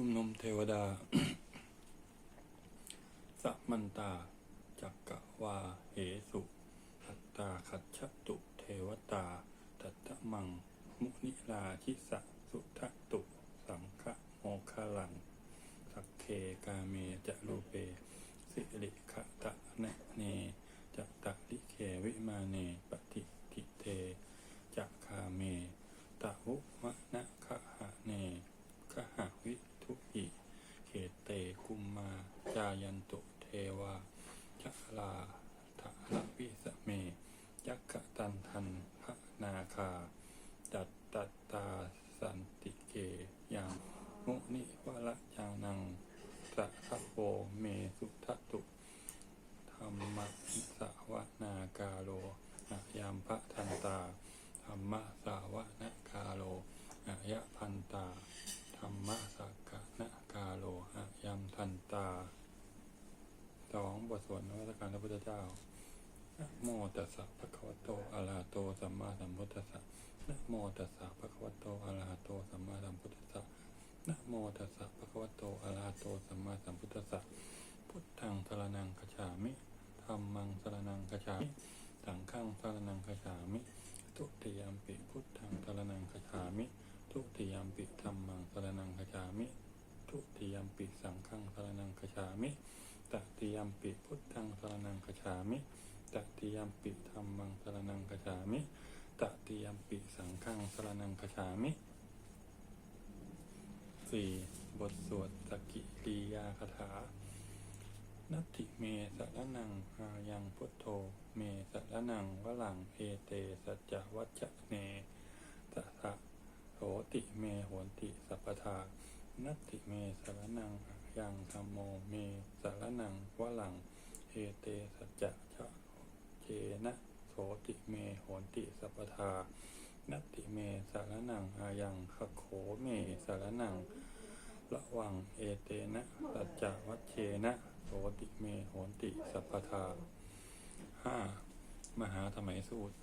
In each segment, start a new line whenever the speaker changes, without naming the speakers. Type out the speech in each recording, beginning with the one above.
ชุมนุมเทวดา สัมมันตา จักกะวาเหสุอัตตาขัดชตุ เทวตา ตัตมัง มุนิลาชิสะสุทะตุ สังฆโมคลัง สักเคกาเมจะรูเป สิริขะตะเนเนจะตะลิเควิมาเนปฏิทิเทจะคาเม ตะวุมะนะคะหะเนคะหะวิทุหิเขเตกุมมาจายันตุเทวาจะลาทะละวิสเม ยักขะตันทันพระนาคา จัตตตตาสันติเกยังมุนิวละจานังสัทธโวเมสุทัตตุ ธรรมสาวนาคาโลอะยามพระทันตา ธรรมสาวนาคาโลอะยะพันตา ธรรมสักกะนาคาโลอะยามทันตา สองบทสวดนวัตการพระพุทธ เจ้านะโมตัสสะภะคะวะโตอะระหะโตสัมมาสัมพุทธัสสะนะโมตัสสะภะคะวะโตอะระหะโตสัมมาสัมพุทธัสสะนะโมตัสสะภะคะวะโตอะระหะโตสัมมาสัมพุทธัสสะพุทธังสรนังคัจฉามิธัมมังสรนังคัจฉามิสังฆังสรนังคัจฉามิทุติยมปิพุทธังสรนังคัจฉามิทุติยมปิธัมมังสรนังคัจฉามิทุติยมปิสังฆังสรนังคัจฉามิ ตติยมปิพุทธังสรนังคัจฉามิตติยมปิธรรมังสรนังคฉามิตติยมปิสังฆังสรนังคฉามิสี่บทสวดสกิลียาคาถา นัตถิเมสรนังอายังพุทโธ เมสรนังวลังเอเตสัจวัจจเนสัสะโสติเมโหนติสัพพทานัตถิเมสรนังอา ยังธรรมโมเมสารนังวลังเอเตสัจจะชะเจนะโสติเมโหติสัพพทานัตติเมสารนังอายังขโขเมสารนังระวังเอเตนะสัจจะวัชเชนะโสติเมโหติสัพพทาห้ามหาธรรมัยสูตร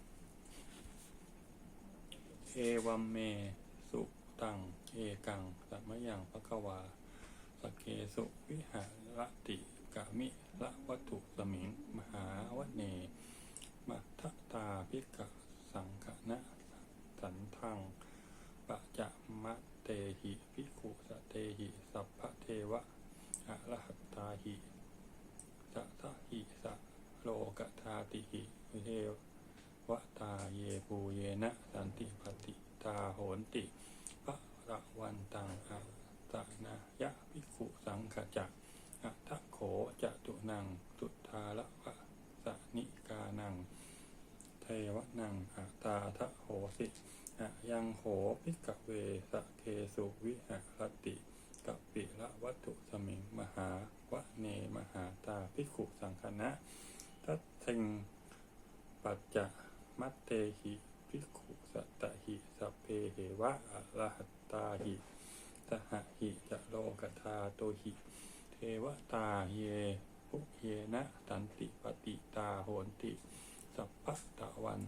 เอวัมเม สุตัง เอกังสัมมยังพะกวา เกสุวิหารติกามิละวัตถุสมิง มหาวเน มัทตาพิกะสังกนะสันทังปะจะมะเตหิพิขุสะเตหิสัพพะเทวะอะระหัตตาหิสะทะหิสะโลกธาติหิเทวะตาเยปูเยนะสันติปฏิตาโหนติพระระวันตังอะ ตะนายะพิขุสังขจักอะทโขจะตุนังสุทาละวะสนิกานัง เทวนังอะตาทะโหสิอะยังโหพิกเวสะเคสุวิหรติกัปปิละวัตถุสมิงมหาวะเนมหาตาพิขุสังคณะทัตถิงปัจจะมัตเตหิพิขุสัตตหิสัพเพเหวะอะระหัตตาหิ สหหิจะโลกธาโตหิ เทวตาเยภุเยนะสันติปฏิตาโหนติ สัพพตะวัน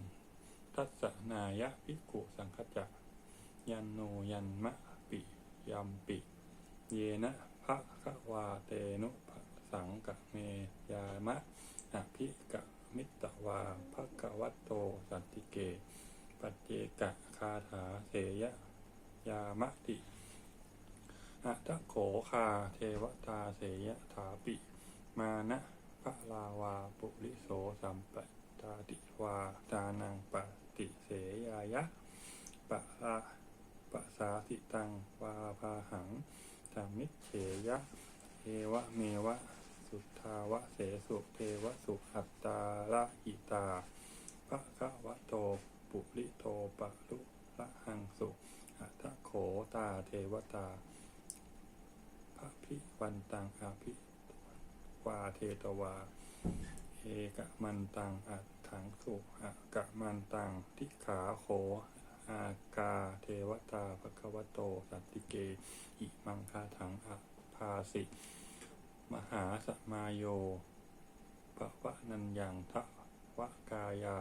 ทัสนายะภิกขุสังคจักยันโนยันมะปิยัมปิ เยนะภะคะวาเตนุภสังกะเมยามะอภิกะมิตวาภะคะวัตโตสันติเก ปัจเจกะคาถาเสยยามะติ อัตโขคา เทวตาเสยถาปิ มานะพระลาวาปุริโสสัมปตาติวาตานังปฏิเสยายะปะละปะสาสิตังวาพาหังสามิเฉยะเอวะเมวะ สุทาวะเสสุเทวสุอัตตาละหิตาภะคะวะโตปุริโตปะลุละหังสุอัตโขตาเทวตา พระพิวันตังอาภิวาเทตวา เอกะมันตังอัตถังสุอากะมันตังทิขาโขอากาเทวตาภควโต สันติเก อิมังคาถังอภาสิ มหาสมาโยปวะนันยังทะวะกายา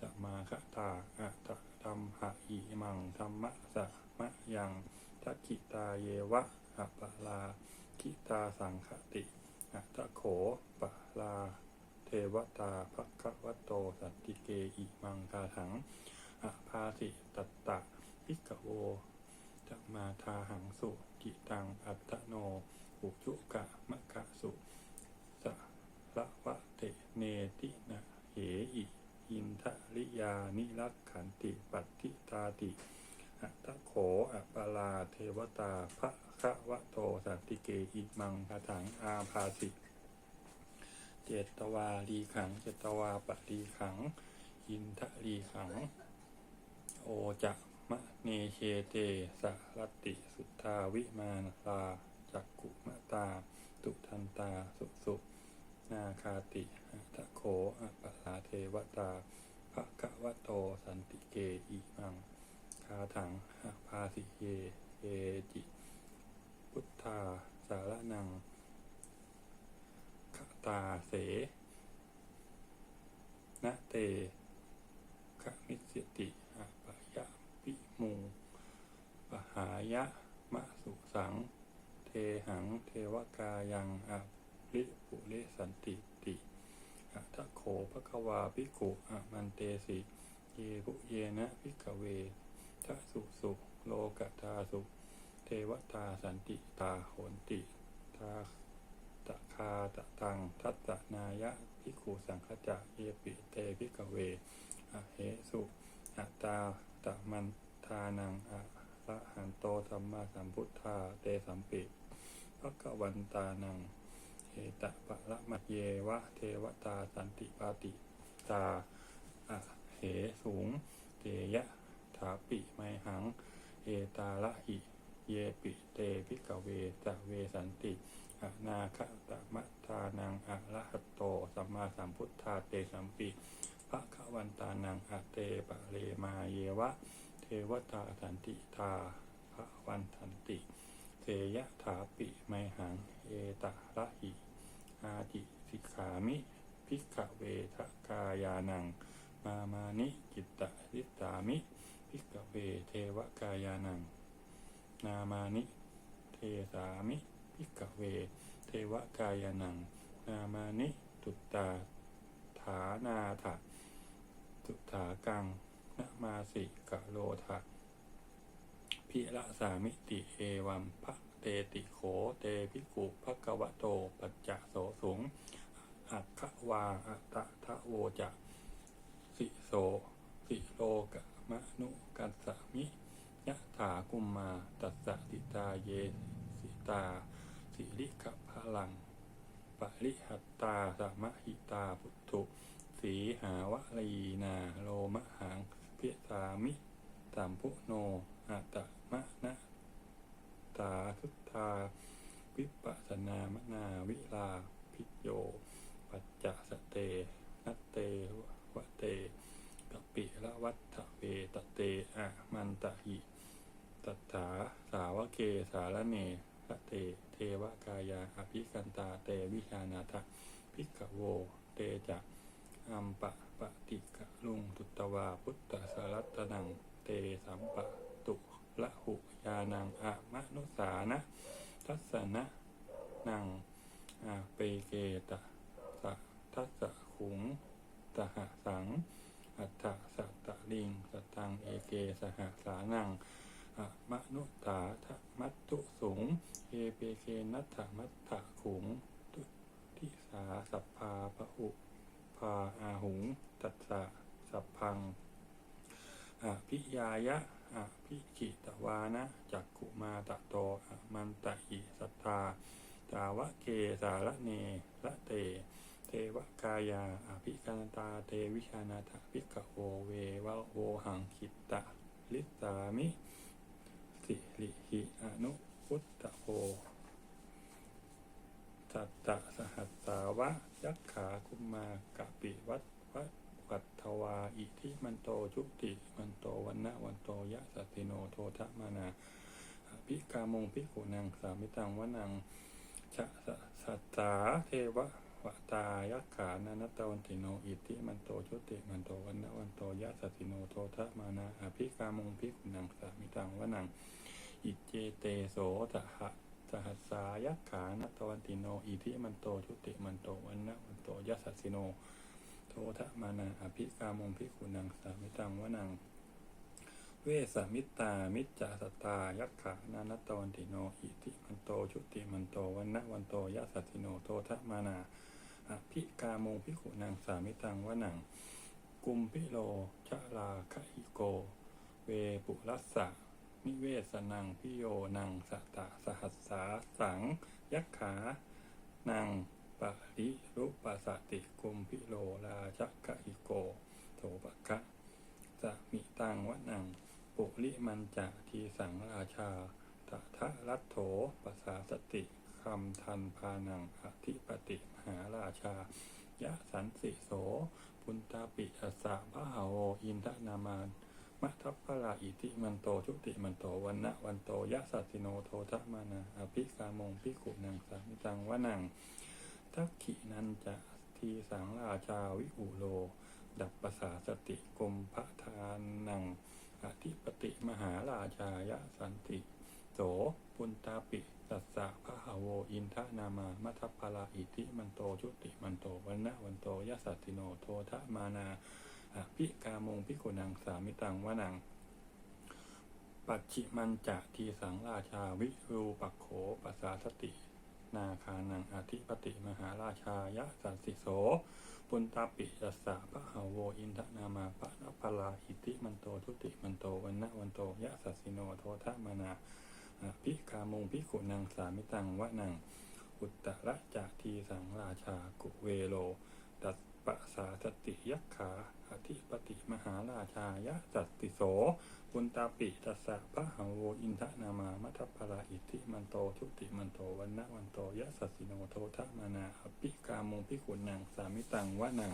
จะมาคตาอะตะธรรมหะอิมังธรรมะสะมะยังทักขิตาเยวะออะปะลา คิตาสังคติอะตะโขปะลา เทวตาภควโตสัตติเกอิมังคาถังอะภาสิตัตตะพิกโวจะมาทาหังสุกิตังอัตโน อุจุกะมะกะสุสะละวะเตเนตินะเหอิอินทริยานิรักขันติปัตติตาติ อัตโขอะปลาเทวตาภควโตสัตติเกอิมังคาถังอาภาสิเจตวาลีขัง เจตวาปลีขัง อินทลีขัง โอจะมะเนเชเตสรติสุทธาวิมานาลาจักกุมะตา ตุทันตาสุสุนาคาติอัตโขอะปะลาเทวตาภะคะวะโตสันติเกอิมังาถังอะภาสิเยเอจิ พุทธา สารนังขตาเสนะเตขมิสติอะปะยะปิมูปหายะมะสุสัง เทหังเทวกายังอะริปุเรสันติติอะทะโขภควาภิกขุอะมันเตสิ เยปุเยนะภิกเว ทะสุสุโลกตาสุ เทวตาสันติตาโหนติตาตะคาตะตัง ทัตตนายะพิกขุสังขจะเยปิเตพิกเวอเหสุอัตตาตะมันทานังอะระหันโตสัมมาสัมพุทธาเตสัมปิภะกวันตานังเอตะปะละมะเยวะ เทวตาสันติปาติตาอะเหสูงเตยะ ถาปิไมหัง เอตาละหิ เยปิเตพิกเวจะเวสันติอนาคตมัทานังอะระหโตสัมมาสัมพุทธาเตสัมปิพระขวันตานังอะเตปะเลมาเยวะ เทวตาสันติทาพระวันทันติเสยถาปิไมหัง เอตะระหิอาติสิกขามิพิกขเวทกายานัง มามานิจิตตริตามิ พิกเวเทวกายานัง นามานิ เทสามิพิกเว เทวกายานัง นามานิตุตตาฐานาถะตุถากังนมาสิกะโลทะพิละสามิติเอวัมภะเตติโขเตพิกุภะกวะโต ปัจจะโสสงอัคควาอัตทะโวจะ สิโสสิโลกะ มะนุกัสสมิยะถากุมมาตัสสะติตาเยสิตา สิริกะพลังปริหัตตาสมะหิตาพุทธุสีหาวะลีนาโลมะหังเพิสามิตัมพุโนอัตตะมะนะตาทุตตาวิปัสนามนาวิลาพิโย ปัจจะสเตนัตเตวะเต ปิละวัฏเวตเตอะมันตะหิตัตถาสาวเกสารเนระเต เทวกายาอภิกันตาเตวิชานาทะพิกโว เตจะอัมปะปะติกะลุงตุตวาพุทธสารัตนัง เตสัมปะตุละหุยานังอะมะนุสานะ ทัสสนะนังอาเปเกตะสะทัสสะขุงตหะสัง อัฏฐสัตตะลิงสตังเอเกสหสานังอะมนุตาทะมัตตุสุงเอเปเกนัตถมัตถะขุงตุทิสาสัพพาปะหุพาอาหุงตัสสะสัพพังอภิยายะอภิกิตวานะจักขุมาตะโตอมันตะหิสัทธา ตาวะเกสารเนละเต เทวกายาอภิกันตาเตวิชานาถพิกโวเววะโวหังคิตตะลิสามิ สิริหิอนุพุตตโภสัตตะสหัสสาวะ ยักขาคุมมากะปิวัตวัตวัตทวาอิทิมันโตชุติ มันโตวันนะวันโตยะสัติโนโททะมานาอภิกามงพิกุนังสามิตังวนังชะสะสัตตาเทวะ วะตายักขานานัตตวันติโนอิติมันโตชุติมันโตวันนวันโตยะสัตติโนโททะมานาอภิกามงพิกุนังสามิตังวนังอิเจเตโสตะหะสหัสายักขานัตตวันติโนอิทิมันโตชุติมันโตวันนวันโตยัสสสิโน โททะมานาอภิกามงพิกุนังสามิตังวนังเวสมิตา มิจจสตา ยักขานานัตตวันติโน อิทิมันโต ชุติมันโต วันนะวันโตยัสสสิโน โททะมานา อภิกามงพิกุนังสามิตังวะหนัง กุมพิโลชะลาคะหิโก เวปุรัสสะนิเวสนังพิโยนังสตะสหัสสาสัง ยักขา นังปะริรุปสติกุมพิโลราชคะหิโก โถปะคะสมิตังวะนัง ปุริมันจะทีสังราชาตถะรัตโถปสาสติ คำทันพานังอธิปติมหาราชายะสันสิโส พุนตาปิอัสสะพะหาโวอินทนามานมัทัพพลาอิติมันโตชุติมันโตวันนะวันโตยะสัติโนโททะมานาอภิกามงพิกุนังสามิตังวะนังทักขินันจะทีสังราชาวิอุโล ดับประสาสติกรมพระทานนังอธิปติมหาราชายะสันติ ปุนตาปิตัสสะพะหโว อินทนามามัทัพพลาอิติมันโตชุติมันโตวันนะวันโตยะสัตติโนโททะมานาอภิกามงพิกุนังสามิตังวะนัง ปัจฉิมันจะทีสังราชาวิรูปักโขปัสสาสติ นาคานังอธิปติมหาราชายะสัสิโสปุณตาปิยัสสะพะหาโว อินทนามาปะนพลาอิติมันโตทุติมันโตวันนะวันโตยะสัสสิโนโททะมานา อภิกามงพิขุนังสามิตังวะนังอุตตระจะทีสังราชากุเวโลตัสปะสาสติยักขาอธิปติมหาราชายะสัตติโสปุณตาปิตัสสะพระหาโวอินทนามามัทพลาอิติมันโตทุติมันโตวันนะวันโตยะสัสสิโนโททะมานาอภิกามงพิขุนังสามิตังวะนัง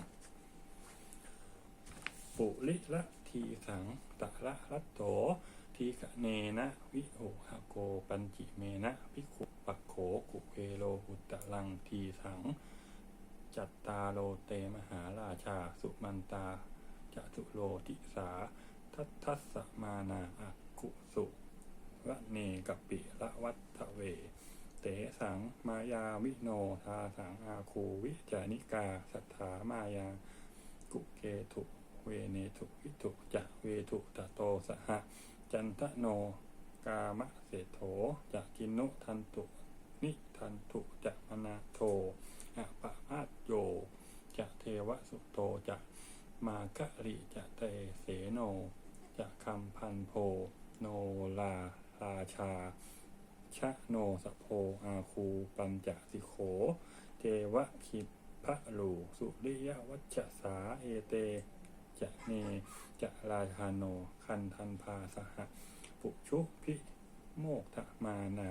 ปุริละทีสังตะละรัตโต ทีกะเนนะวิโหหโกปัญจิเมนะพิขุปักโขกุเวโลหุตตะลังทีสัง จัตตาโลเตมหาราชาสุมันตาจตุโลติสา ทัตทัสมานาอักุสุวะเนกปิละวัตถเว เตสังมายาวิโนทาสังอาคูวิจานิกาสัทธามายากุเกถุเวเนถุวิถุจะเวถุตะโตสหะ จันทโน กามะเสโถจะกินนุทันตุ นิทันตุจะมนาโทอะปะมาตโย จะเทวสุโตจะมาคะริจะเตเสโน จะคำพันโพ โนลาราชา ชะโนสะโพอาคูปัญจสิโข เทวคิพะลูสุริยวัชสาเอเต จะเนจะราชาโน คันทันพาสหะปุชุพิโมกทมานา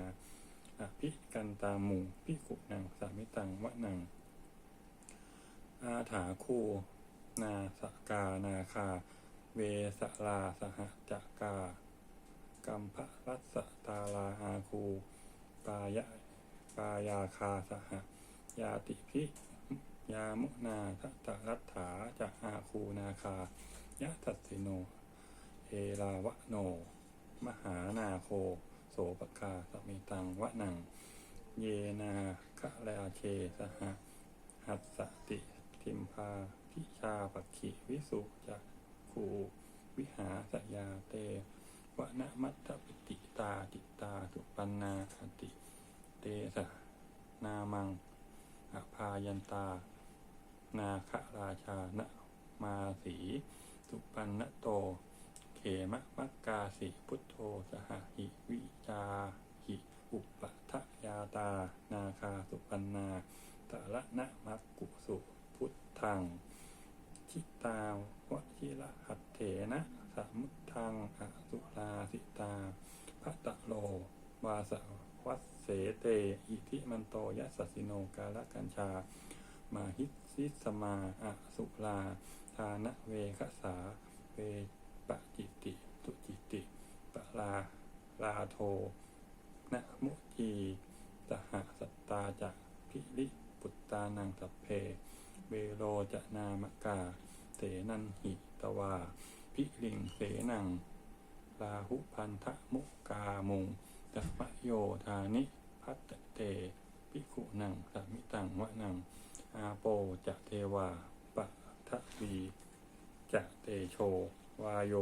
อภิกันตาหมูพิกุนังสามิตังวะนังอาถาคูนาสกานาคา เวสลาสหจักากัมพะรัสตาลาอาคูปายะปายาคาสหยาติพิ ยามุนาทัตตรัตถาจะอาคูนาคายะทัสสิโน เอลาวะโน มหานาโค โสปกาสมิตังวะนัง เยนาคะลาเชสหหัสสติทิมพาพิชาปักขิวิสุจะคูวิหาสยาเตวะนะมัตตปิติตาจิตตาสุปันนาคติ เตสะนามังอภายันตา นาคราชานะมาสีสุปันนโต เขมะมักกาสิพุทโธสหหิวิจาหิอุปทะยาตา นาคาสุปันนาตะละนะมักกุสุพุทธัง ชิตาวชิระหัตเถนะสมุทังอสุราสิตาพัตตะโล วาสวัสเสเต อิทิมันโตยัสสสิโนกาลกัญชา มาฮิสิสมาอสุลาทานะเวคสาเวปะจิติตุจิติปะลาลาโทนะมุจีสหสัตตาจะพิริปุตตานังสัพเพ เวโรจะนามกา เสนันหิตวา พิลิงเสนังลาหุพันธมุกามุงจัมะโยธานิ พัตเตภิกขุนังสมิตังวะนัง อาโปจะเทวาปะทะวีจะเตโช วายโย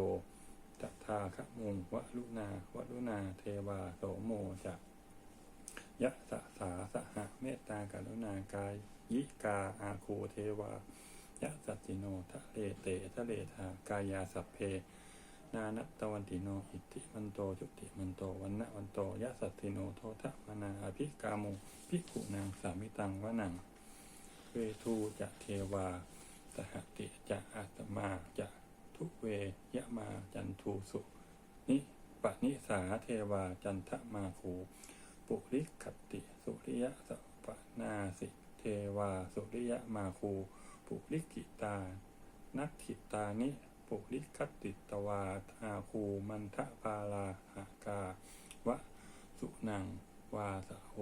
จัทาคะมุงวะลุนาวะลุนาเทวาโสโมจะยะสะสาสหะเมตตากรุณากาย ยิกาอาคูเทวายะสัติโนทะเลเตทะเลทากายาสัพเพ นานัตตวันติโนอิทธิมันโตจุติมันโตวันนะวันโตยะสัตติโนโททะมานาอภิกามุภิกขุนางสามิตังวะนัง เวทูจะเทวาสหติจะอาตมาจะทุเวยะมาจันทูสุ นิปนิสาเทวาจันทมาคูปุริคติสุริยะสัปนาสิเทวาสุริยะมาคูปุริกิตา นักขิตานิปุริคติตวาอาคูมันทะพาลาหากาวะสุนังวาสะโห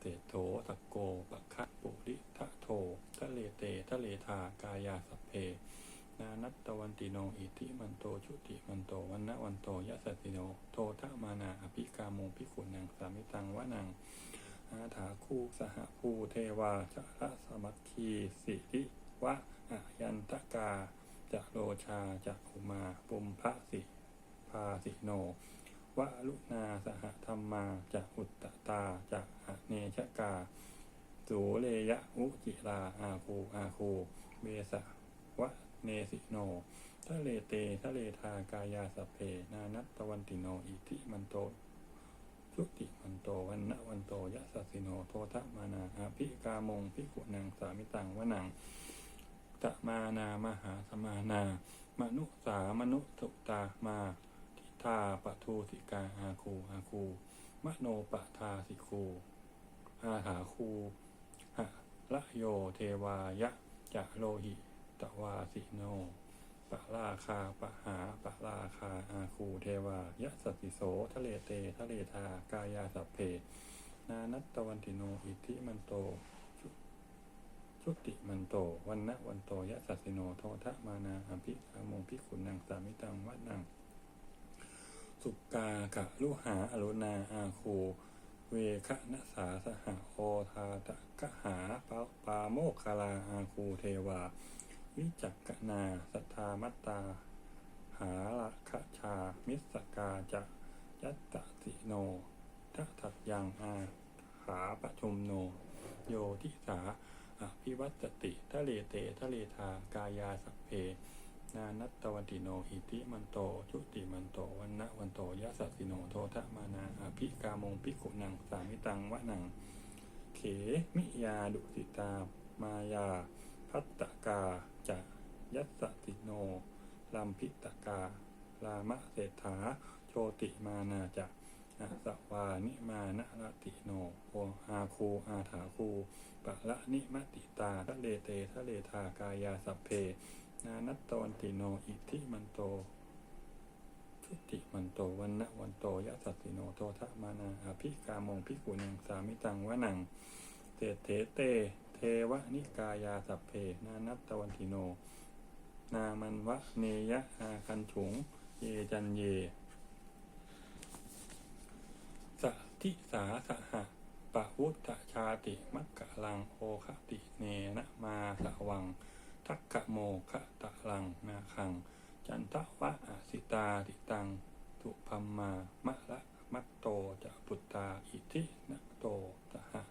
เตโถตะโกปะคะปุริทะโททะเลเตทะเลทากายาสัพเพ นานัตตวันติโนอิทิมันโตชุติมันโตวันนะวันโตยะสัติโน โททะมานาอภิกาโมภิขุนังสามิตังวะนังอาถาคู่สหภูเทวาจระสมัคคีสิริวะอายันตกาจะโลชาจะอุมาปุมพระสิพาสิโน วะลุนาสหธรรมาจะอุตตตาจะอเนชกาสูเลยะอุจิราอาคูอาคูเบสะวะเนสิโนทะเลเตทะเลทากายาสเพ นานัตตวันติโนอิทิมันโตสุติมันโตวันนะวันโตยะสัสิโนโททะมานาอาภิกามงพิกุนังสามิตังวะนังตะมานามหาสมานามนุสามนุสุตามา ทาปะทูสิกาอาคูอาคูมโนปะทาสิคูอาหาคูหะละโยเทวายะจะโลหิตวาสิโนปะราคาปะหาปะราคาอาคูเทวายะสัตติโสทะเลเตทะเลทากายาสัพเพนานัตตวันติโนอิทิมันโตชุติมันโตวันนะวันโตยะสัสสิโนโททะมานาอภิอามงพิขุนังสามิตังวัดนัง สุกากะลุหาอรุณาอาคูเวคะนะสาสหะโอทาตะกะหาปาปาโมคคาลาอาคูเทวา วิจักกนาสัทธามัตตา หาละคะชา มิสกาจะยัตตสิโนทัทัดยังอาขาปะชุมโน โยทิสาอภิวัตติทะเลเตทะเลทากายาสัพเพ นานัตตวันติโนอิติมันโตชุติมันโตวันนะวันโตยะสัสสิโนโททะมานาอภิกามงพิกุนังสามิตังวะนัง เขมิยาดุสิตามายา พัตตกาจะยัสสติโนลัมพิตกา ลามะเศรษฐา โชติมานาจะอาสวานิมานะรติโนโออาคูอาถาคูปะละนิมติตาทะเลเตทะเลทากายาสัพเพ นานัตตวันติโนอิทิมันโตชุติมันโตวันนะวันโตยะสัตติโนโททะมานาอภิกามงพิกุนังสามิตังวะนังเตเถเต เทวนิกายาสัพเพ นานัตตวันติโน นามันวะเนยะอาคันถุง เยจันเยสทิสาสหะปะวุตชาติ มักกะลังโอคติเนนะมาสวัง ทักขะโมคะตะลังนาคัง จันทวะอาสิตาติตังสุพัมมามะละมัตโตจะปุตตาอิทินะโตสหะ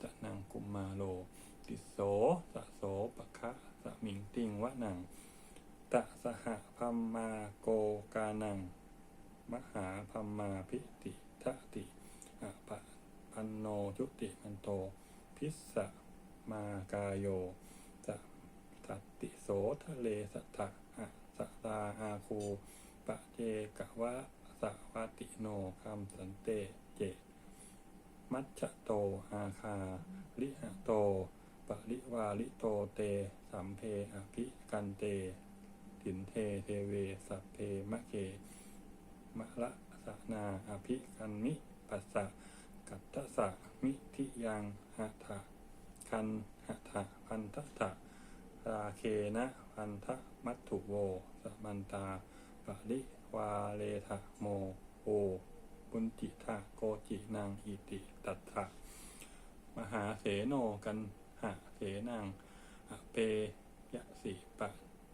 จะนังกุมมาโล ติโสสะโสปะคะสะมิงติงวะนังตะสหพัมมาโกกานัง มหาพัมมาพิติทะติอะปะพันโนจุติมันโต พิสสะมากายโย สัตติโสทะเลสัทธะอะสตาอาคูปะเจกะวะสะวาติโนคัมสันเตเจ มัชฌะโตอาคาลิหะโต ปริวาลิโตเต สัมเพอภิกันเต ถินเทเทเวสัพเพมะเกมะละสะนาอภิกันมิปัสสะกัตตสะมิทิยังหะทะคันหะทะพันทะทะ ราเคนะพันทะมัตถุโวสมันตาปะริวาเลทะโมโอบุญจิทาโกจินางอิติตัตถะมหาเสโนกันหะเสนางอเปยะสิปะ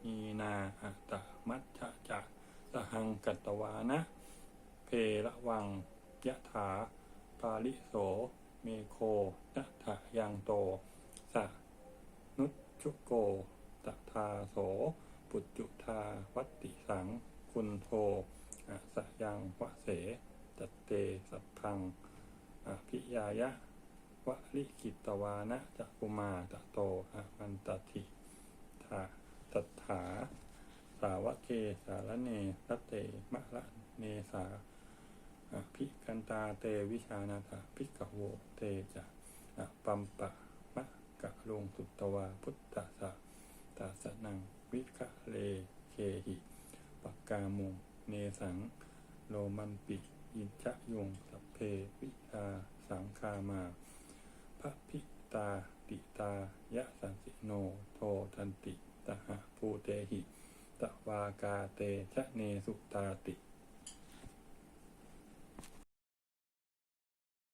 นีนาอัตะมัชฌะจะสหังกัตวานะ เพระวังยะถาปาลิโส เมโคนัถะยังโตสะ ชุโกตทาโส ปุจจุทาวัตติสัง คุณโทอะสยังวะเส จัตเตสัพพังอภิยายะวะลิกิตวานะจักุมาตะโตอะมันตติทาตัถา สาวะเกสารเนรัตเตมะละเนสาอภิกันตาเตวิชานาถาภิกขโวเตจะอะปัมปะะกะลุงสุตวาพุทธสสะตาสนังวิคะเลเคหิปักกามุงเนสัง โลมันปิอินชะยงสัพเพวิชาสังคามาพระพิตาติตายะสันสิโนโททันติตหะภูเตหิตวากาเตชะเนสุตาติ